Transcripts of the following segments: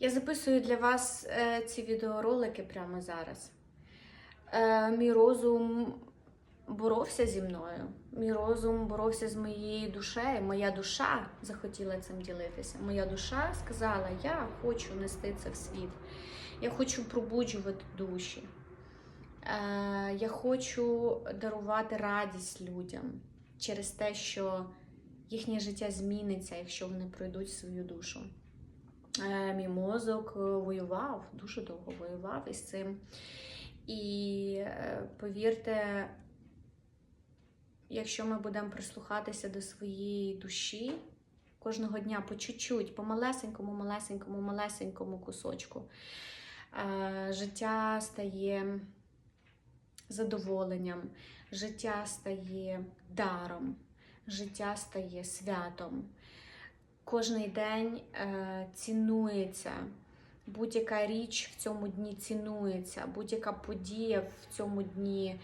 Я записую для вас е, ці відеоролики прямо зараз. Е, мій розум боровся зі мною. Мій розум боровся з моєю душею. Моя душа захотіла цим ділитися. Моя душа сказала: Я хочу нести це в світ. Я хочу пробуджувати душі. Е, я хочу дарувати радість людям через те, що їхнє життя зміниться, якщо вони пройдуть свою душу. Е, Мій мозок е, воював, дуже довго воював із цим. І е, повірте, якщо ми будемо прислухатися до своєї душі кожного дня по чуть-чуть, по малесенькому, малесенькому, малесенькому кусочку, життя стає задоволенням, життя стає даром, життя стає святом. Кожний день е, цінується, будь-яка річ в цьому дні цінується, будь-яка подія в цьому дні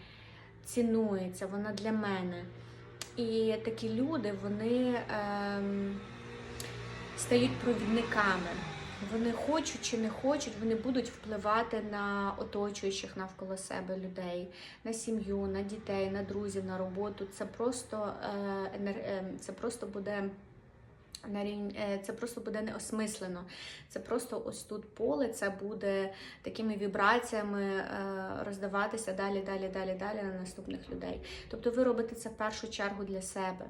цінується, вона для мене. І такі люди вони ем, стають провідниками. Вони хочуть чи не хочуть, вони будуть впливати на оточуючих навколо себе людей, на сім'ю, на дітей, на друзів, на роботу. Це просто, е, е, це просто буде на рівні, е, це просто буде неосмислено. Це просто ось тут поле, це буде такими вібраціями е, роздаватися далі, далі, далі, далі на наступних людей. Тобто ви робите це в першу чергу для себе.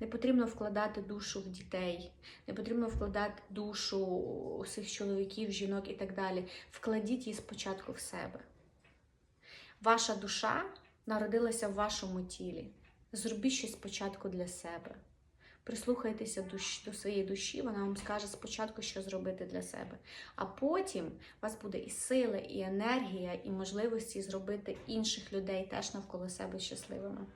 Не потрібно вкладати душу в дітей, не потрібно вкладати душу усіх чоловіків, жінок і так далі. Вкладіть її спочатку в себе. Ваша душа народилася в вашому тілі. Зробіть щось спочатку для себе. Прислухайтеся до своєї душі, вона вам скаже спочатку, що зробити для себе. А потім у вас буде і сила, і енергія, і можливості зробити інших людей теж навколо себе щасливими.